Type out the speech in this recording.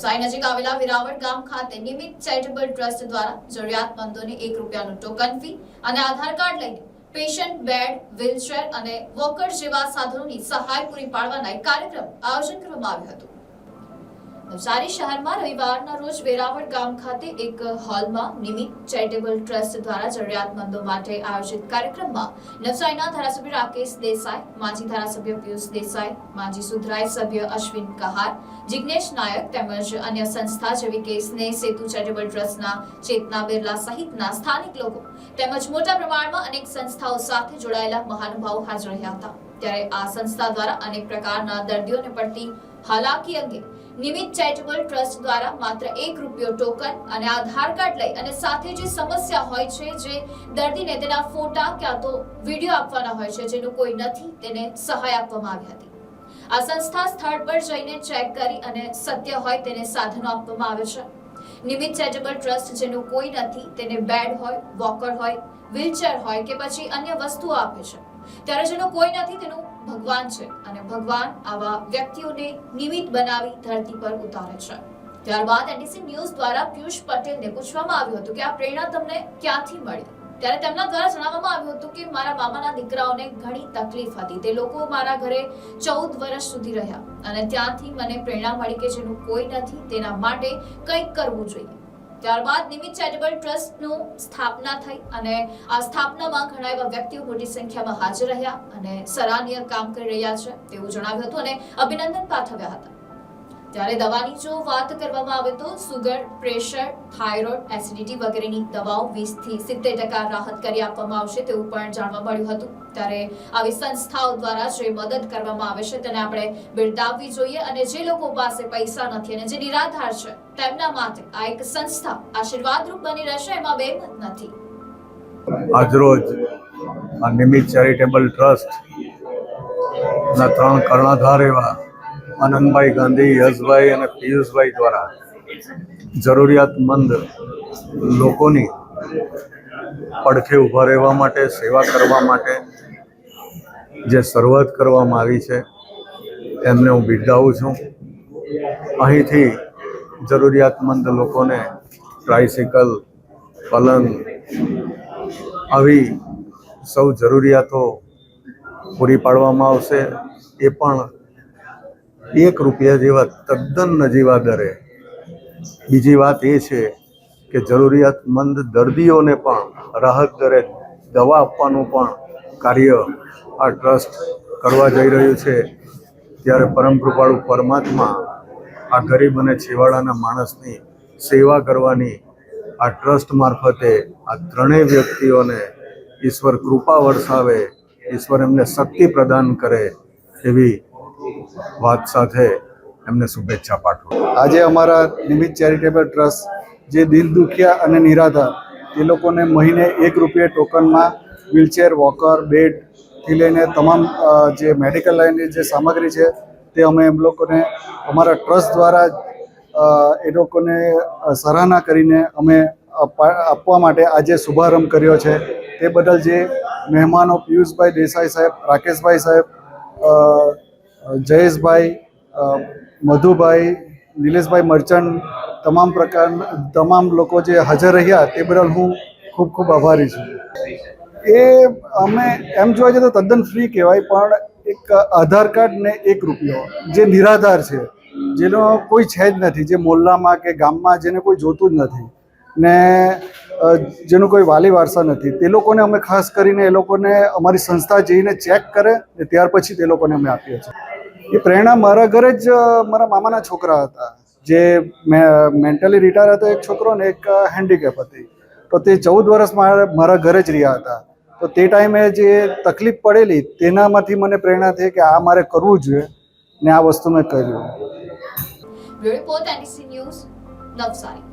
નવસારી નજીક આવેલા વિરાવળ ગામ ખાતે નિમિત ચેરિટેબલ ટ્રસ્ટ દ્વારા જરૂરિયાતમંદોને એક રૂપિયાનું ટોકન ફી અને આધાર કાર્ડ લઈને પેશન્ટ બેડ વ્હીલચેર અને વોકર જેવા સાધનોની સહાય પૂરી પાડવાના કાર્યક્રમ આયોજન કરવામાં આવ્યું હતું. નવસારી શહેરમાં રવિવારના રોજ વેરાવળ ગામ ખાતે એક હોલમાં નિમિત ચેરિટેબલ ટ્રસ્ટ દ્વારા જરૂરિયાતમંદો માટે આયોજિત કાર્યક્રમમાં નવસારીના ધારાસભ્ય રાકેશ દેસાઈ, માજી ધારાસભ્ય પિયુષ દેસાઈ, માજી સુધરાઈ સભ્ય અશ્વિન કહાર, જિગ્નેશ નાયક તેમજ અન્ય સંસ્થા જેવી કે સ્નેહ સેતુ ચેરિટેબલ ટ્રસ્ટના ચેતના બિરલા સહિતના સ્થાનિક લોકો તેમજ મોટા પ્રમાણમાં અનેક સંસ્થાઓ સાથે જોડાયેલા મહાનુભાવો હાજર રહ્યા હતા. ત્યારે આ સંસ્થા દ્વારા અનેક પ્રકારના દર્દીઓને પડતી હાલાકી અંગે નિમિત ચેરિટેબલ ટ્રસ્ટ દ્વારા માત્ર એક રૂપિયો ટોકન અને આધાર કાર્ડ લઈ અને સાથે જે સમસ્યા હોય છે જે દર્દીને તેના ફોટા ક્યાં તો વીડિયો આપવાના હોય છે, જેનું કોઈ નથી, તેને સહાય આપવામાં આવી હતી. આ સંસ્થા સ્થળ પર જઈને ચેક કરી અને સત્ય હોય તેને સાધનો આપવામાં આવે છે. નિમિત ચેરિટેબલ ટ્રસ્ટ જેનું કોઈ નથી, તેને બેડ હોય વોકર હોય વ્હીલચેર હોય કે પછી અન્ય વસ્તુઓ આપે છે. ત્યારે જેનો કોઈ નથી, તેનું ભગવાન છે. અને ભગવાન આવા વ્યક્તિઓને નિમિત્ત બનાવી ધરતી પર ઉતારે છે. ત્યારબાદ એનડીસી ન્યૂઝ દ્વારા પિયુષ પટેલને પૂછવામાં આવ્યું હતું કે આ પ્રેરણા તમને ક્યાંથી મળી? ત્યારે તેમના દ્વારા જણાવવામાં આવ્યું હતું કે મારા મામાના દીકરાઓને ઘણી તકલીફ હતી. તે લોકો મારા ઘરે ચૌદ વર્ષ સુધી રહ્યા. અને ત્યાંથી મને પ્રેરણા મળી કે જેનું કોઈ નથી, તેના માટે કંઈક કરવું જોઈએ. ત્યારબાદ નિમિત ચેરિટેબલ ટ્રસ્ટનું સ્થાપના થઈ અને આ સ્થાપનામાં ઘણા એવા વ્યક્તિઓ મોટી સંખ્યામાં હાજર રહ્યા અને સરાહનીય કામ કરી રહ્યા છે તેવું જણાવ્યું હતું અને અભિનંદન પાઠવ્યા હતા. ત્યારે દવાની જો વાત કરવામાં આવે તો સુગર, પ્રેશર, થાઇરોઇડ, એસિડિટી વગેરેની દવાઓ વીસથી સિત્તેર ટકા રાહત કરી આપવામાં આવશે તેવું પણ જાણવા મળ્યું હતું. ત્યારે આવી સંસ્થાઓ દ્વારા જે મદદ કરવામાં આવે છે તેને આપણે બિરદાવવી જોઈએ અને જે લોકો પાસે પૈસા નથી અને જે નિરાધાર છે તેમના માટે આ એક સંસ્થા આશીર્વાદરૂપ બની રહેશે, એમાં બેમત નથી. આજરોજ નિમિત ચેરિટેબલ ટ્રસ્ટ ના ત્રણ કર્ણાધાર એવા આનંદભાઈ ગાંધી, યશભાઈ અને પિયુષભાઈ દ્વારા જરૂરિયાતમંદ લોકોની પડખે ઊભા રહેવા માટે, સેવા કરવા માટે જે શરૂઆત કરવામાં આવી છે, એમને હું બિરદાવું છું. અહીંથી જરૂરિયાતમંદ લોકોને ટ્રાઇસિકલ, પલંગ આવી સૌ જરૂરિયાતો પૂરી પાડવામાં આવશે. એ પણ એક રૂપિયા જેવા તદ્દન નજીવા દરે. બીજી વાત એ છે કે જરૂરિયાતમંદ દર્દીઓને પણ રાહત દરે દવા આપવાનું પણ કાર્ય આ ટ્રસ્ટ કરવા જઈ રહ્યું છે. ત્યારે પરમ કૃપાળુ પરમાત્મા આ ગરીબ અને છેવાડાના માણસની સેવા કરવાની આ ટ્રસ્ટ મારફતે આ ત્રણેય વ્યક્તિઓને ઈશ્વર કૃપા વરસાવે, ઈશ્વર એમને શક્તિ પ્રદાન કરે એવી વાત સાથે એમને શુભેચ્છા પાઠવું. આજે અમારા નિમિત્ત ચેરિટેબલ ટ્રસ્ટ જે દિલ દુખિયા અને નિરાધાર, એ લોકોને મહિને એક રૂપિયા ટોકનમાં વ્હીલચેર વોકર બેડથી લઈને તમામ જે મેડિકલ લાઈનની જે સામગ્રી છે, તે અમે એમ લોકોને, અમારા ટ્રસ્ટ દ્વારા એ લોકોને સરાહના કરીને અમે આપવા માટે આજે શુભારંભ કર્યો છે. તે બદલ જે મહેમાનો પિયુષભાઈ દેસાઈ સાહેબ, રાકેશભાઈ સાહેબ જયેશભાઈ મધુભાઈ, નિલેશભાઈ મર્ચન્ટ તમામ પ્રકારના તમામ લોકો જે હાજર રહ્યા તે બદલ હું ખૂબ ખૂબ આભારી છું. એ અમે એમ જોવા જઈએ તો તદ્દન ફ્રી કહેવાય, પણ એક આધાર કાર્ડ ને એક રૂપિયો, જે નિરાધાર છે, જેનો કોઈ છે જ નથી, જે મોહલ્લામાં કે ગામમાં જેને કોઈ જોતું જ નથી, ને જેનું કોઈ વાલી વારસા નથી, તે લોકોને અમે ખાસ કરીને એ લોકોને અમારી સંસ્થા જઈને ચેક કરે ને ત્યાર પછી તે લોકોને અમે આપીએ છીએ. એ પ્રેરણા મારા ઘરે જ મારા મામાના છોકરા હતા. જે મેન્ટલી રિટાયર હતો એક છોકરો ને એક હેન્ડીકેપ હતી. તો તે ચૌદ વર્ષ મારા ઘરે જ રહ્યા હતા. તો તે ટાઈમે જે તકલીફ પડેલી, તેનામાંથી મને પ્રેરણા થઈ કે આ મારે કરવું જોઈએ ને આ વસ્તુ મેં કર્યું. Report news Navsari